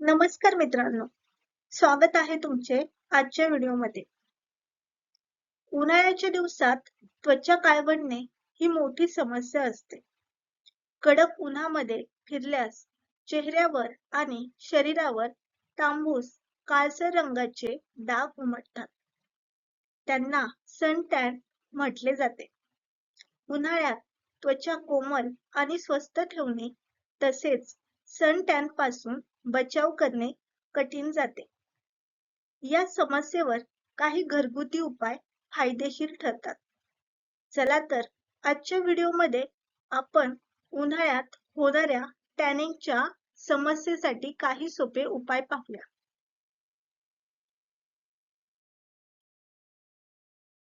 नमस्कार मित्रांनो. स्वागत आहे तुमचे आजच्या व्हिडिओमध्ये उन्हाळ्याच्या दिवसात त्वचा काळवडणे ही मोठी समस्या असते. कडक उन्हामध्ये फिरल्यास चेहऱ्यावर आणि शरीरावर तांबूस काळसर रंगाचे डाग उमटतात. त्यांना सन टॅन म्हटले जाते. उन्हाळ्यात त्वचा कोमल आणि स्वस्थ ठेवणे तसेच सन टॅनपासून बचाव करणे कठीण जाते. या समस्येवर काही घरगुती उपाय फायदेशीर ठरतात. चला तर आजच्या व्हिडिओमध्ये आपण उन्हाळ्यात होणाऱ्या टॅनिंगच्या समस्येसाठी काही सोपे उपाय पाहूया.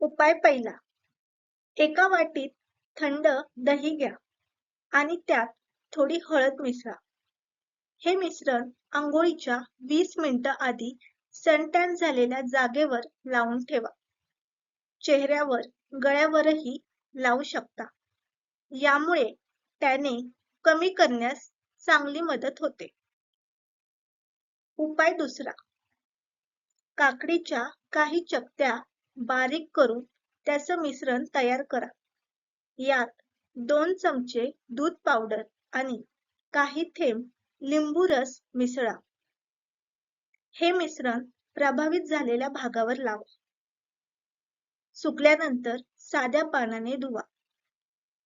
उपाय पहिला एका वाटीत थंड दही घ्या आणि त्यात थोडी हळद मिसळा. हे मिश्रण आंघोळीच्या वीस मिनिटं आधी सनटॅन झालेल्या जागेवर लावून ठेवा. चेहऱ्यावर गळ्यावरही लावू शकता. यामुळे त्याने कमी करण्यास चांगली मदत होते. उपाय दुसरा. काकडीच्या काही चकत्या बारीक करून त्याचं मिश्रण तयार करा. यात दोन चमचे दूध पावडर आणि काही थेंब लिंबू रस मिसळा. हे मिश्रण प्रभावित झालेल्या भागावर लावा. सुकल्यानंतर साध्या पानाने धुवा.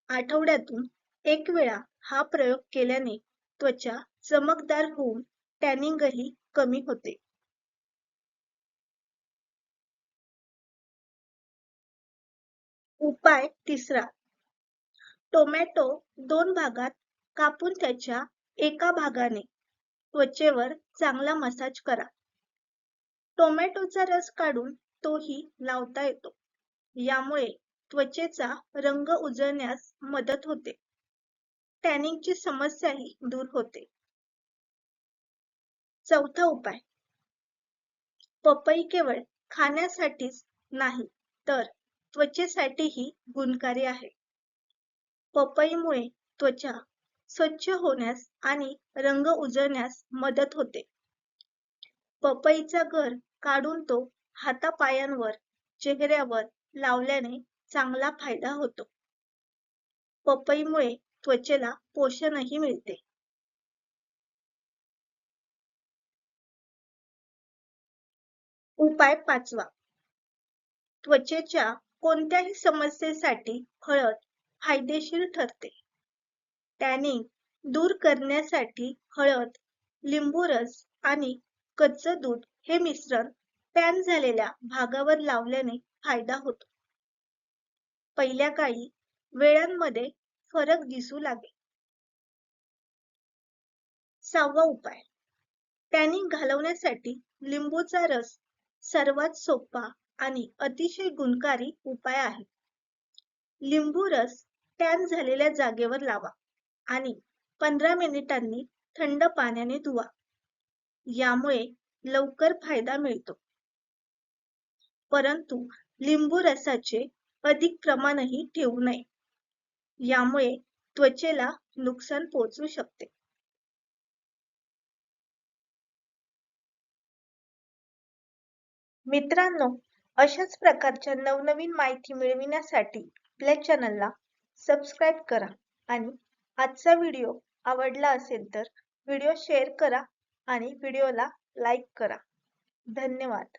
आठवड्यातून एक वेळा हा प्रयोग केल्याने त्वचा चमकदार होऊन टॅनिंगही कमी होते. उपाय तिसरा. टोमॅटो दोन भागात कापून त्याच्या एका भागाने त्वचेवर चांगला मसाज करा. टोमॅटोचा रस काढून तोही लावता येतो. यामुळे त्वचेचा रंग उजळण्यास मदत होते. टॅनिंगची समस्याही दूर होते. चौथा उपाय. पपई केवळ खाण्यासाठीच नाही तर त्वचेसाठीही गुणकारी आहे. पपईमुळे त्वचा स्वच्छ होण्यास आणि रंग उजळण्यास मदत होते. पपईचा गर काढून तो हातापायांवर चेहऱ्यावर लावल्याने चांगला फायदा होतो. पपईमुळे त्वचेला पोषणही मिळते. उपाय पाचवा. त्वचेच्या कोणत्याही समस्येसाठी हळद फायदेशीर ठरते. त्याने दूर करण्यासाठी हळद लिंबू रस आणि कच्चं दूध हे मिश्रण टॅन झालेल्या भागावर लावल्याने फायदा होतो. पहिल्या काळी वेळांमध्ये फरक दिसू लागेल. सहावा उपाय. टॅनिंग घालवण्यासाठी लिंबूचा रस सर्वात सोपा आणि अतिशय गुणकारी उपाय आहे. लिंबू रस टॅन झालेल्या जागेवर लावा. आणि पंधरा मिनिटांनी थंड पाण्याने धुवा. यामुळे लवकर फायदा मिळतो. परंतु लिंबू रसाचे अधिक प्रमाणही ठेवू नये. यामुळे त्वचेला नुकसान पोहोचू शकते. मित्रांनो अशाच प्रकारच्या नवनवीन माहिती मिळविण्यासाठी आपल्या चॅनलला सबस्क्राईब करा आणि आजचा व्हिडिओ आवडला असेल तर व्हिडिओ शेअर करा आणि व्हिडिओला लाईक करा. धन्यवाद.